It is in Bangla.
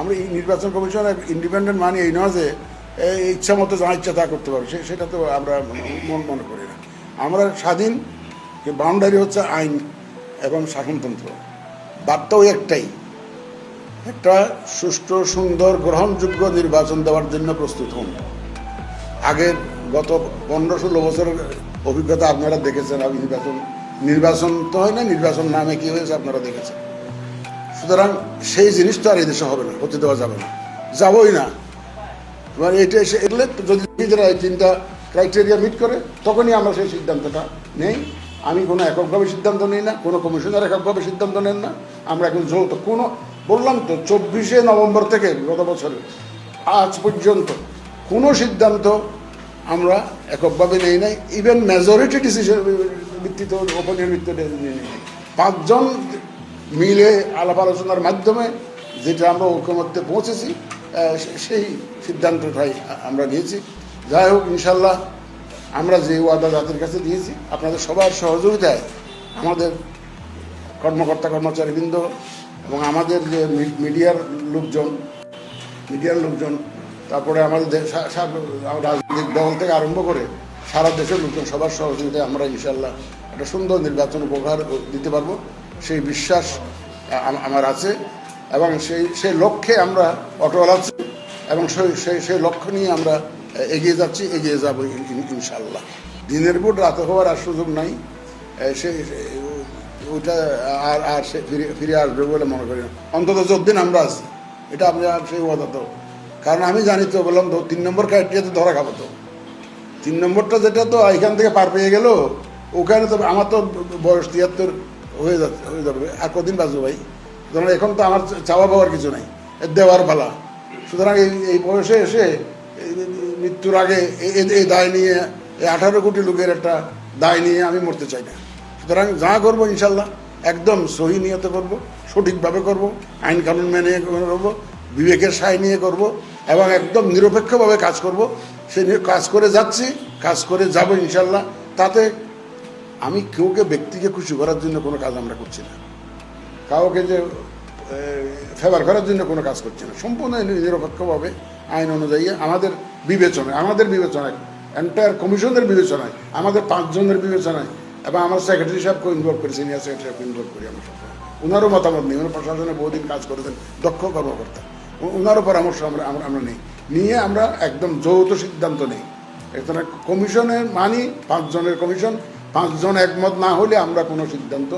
আমরা এই নির্বাচন কমিশন ইন্ডিপেন্ডেন্ট মানি এই নয় যে ইচ্ছা মতো যা ইচ্ছা তা করতে পারবে। সেটা তো আমরা মন মনে করি না। আমরা স্বাধীন বাউন্ডারি হচ্ছে আইন এবং শাসনতন্ত্র। বার্তাও একটাই, একটা সুষ্ঠু, সুন্দর, গ্রহণযোগ্য নির্বাচন দেওয়ার জন্য প্রস্তুত হন। আগের গত পনেরো ষোলো বছরের অভিজ্ঞতা আপনারা দেখেছেন নির্বাচন নির্বাচন তো হয় না, নির্বাচন নামে কি হয়েছে আপনারা দেখেছেন। সুতরাং সেই জিনিস তো আর এই দেশে হবে না, হতে দেওয়া যাবে না। যাবই না। এবার এটা এসে এলে যদি নিজেরা এই তিনটা ক্রাইটেরিয়া মিট করে, তখনই আমরা সেই সিদ্ধান্তটা নেই। আমি কোনো এককভাবে সিদ্ধান্ত নিই না, কোনো কমিশনার এককভাবে সিদ্ধান্ত নেন না। আমরা এখন যৌথ কোনো, বললাম তো, চব্বিশে নভেম্বর থেকে গত বছরে, আজ পর্যন্ত কোনো সিদ্ধান্ত আমরা এককভাবে নেই নাই। ইভেন মেজরিটি ডিসিশন ভিত্তিতে ভিত্তিতে নিয়ে নেই। পাঁচজন মিলে আলাপ আলোচনার মাধ্যমে যেটা আমরা ঐক্যমত্যে পৌঁছেছি সেই সিদ্ধান্তটাই আমরা নিয়েছি। যাই হোক ইনশাল্লাহ আমরা যে ওয়াদা জাতির কাছে দিয়েছি, আপনাদের সবার সহযোগিতায় আমাদের কর্মকর্তা কর্মচারীবৃন্দ এবং আমাদের যে মিডিয়ার লোকজন মিডিয়ার লোকজন, তারপরে আমাদের রাজনৈতিক দল থেকে আরম্ভ করে সারা দেশের লোকজন সবার সহযোগিতায় আমরা ইনশাল্লাহ একটা সুন্দর নির্বাচন উপহার দিতে পারব। সেই বিশ্বাস আমার আছে এবং সেই সেই লক্ষ্যে আমরা অটল আছি এবং সেই সেই লক্ষ্য নিয়ে আমরা এগিয়ে যাচ্ছি, এগিয়ে যাব ইন- ইন- ইনশাল্লাহ দিনের পর রাতে হওয়ার আর সুযোগ নাই। সে ওইটা আর আর সে ফিরে ফিরে আসবে বলে মনে করি না। অন্তত যতদিন আমরা আছি, এটা আপনি আর সেই কথা তো। কারণ আমি জানি তো, বললাম তো, তিন নম্বর ক্রাইটেরিয়াতে ধরা খাব তো। তিন নম্বরটা যেটা তো এখান থেকে পার পেয়ে গেল, ওখানে তো আমার তো বয়স তিয়াত্তর। হয়ে যাচ্ছে হয়ে যাবে। আর কদিন বাঁচবো ভাই। সুতরাং এখন তো আমার চাওয়া পাওয়ার কিছু নাই। দেওয়ার পালা। সুতরাং এই এই বয়সে এসে মৃত্যুর আগে এই- দায় নিয়ে, এই আঠারো কোটি লোকের একটা দায় নিয়ে আমি মরতে চাই না। সুতরাং যা করব ইনশাল্লাহ, একদম সহি নিয়তে করব, সঠিকভাবে করব, আইন কানুন মেনে করব, বিবেকের সায় নিয়ে করব, এবং একদম নিরপেক্ষভাবে কাজ করব। সে কাজ করে যাচ্ছি, কাজ করে যাব ইনশাল্লাহ। তাতে আমি কেউকে ব্যক্তিকে খুশি করার জন্য কোনো কাজ আমরা করছি না। কাউকে যে ফেভার করার জন্য কোনো কাজ করছি না। সম্পূর্ণ নিরপেক্ষভাবে আইন অনুযায়ী আমাদের বিবেচনায় আমাদের বিবেচনায় এন্টায়ার কমিশনের বিবেচনায়, আমাদের পাঁচজনের বিবেচনায় এবং আমার সেক্রেটারি সাহেবকে ইনভলভ করি সিনিয়র সেক্রেটারি সাহেবকে ইনভলভ করি আমরা সব। ওনারও মতামত নেই, উনি প্রশাসনে বহুদিন কাজ করেছেন, দক্ষ কর্মকর্তা। ওনারও পরামর্শ আমরা আমরা আমরা নেই। নিয়ে আমরা একদম যৌথ সিদ্ধান্ত নেই। এখানে কমিশনের মানি, পাঁচজনের কমিশন পাঁচজন একমত না হলে আমরা কোনো সিদ্ধান্ত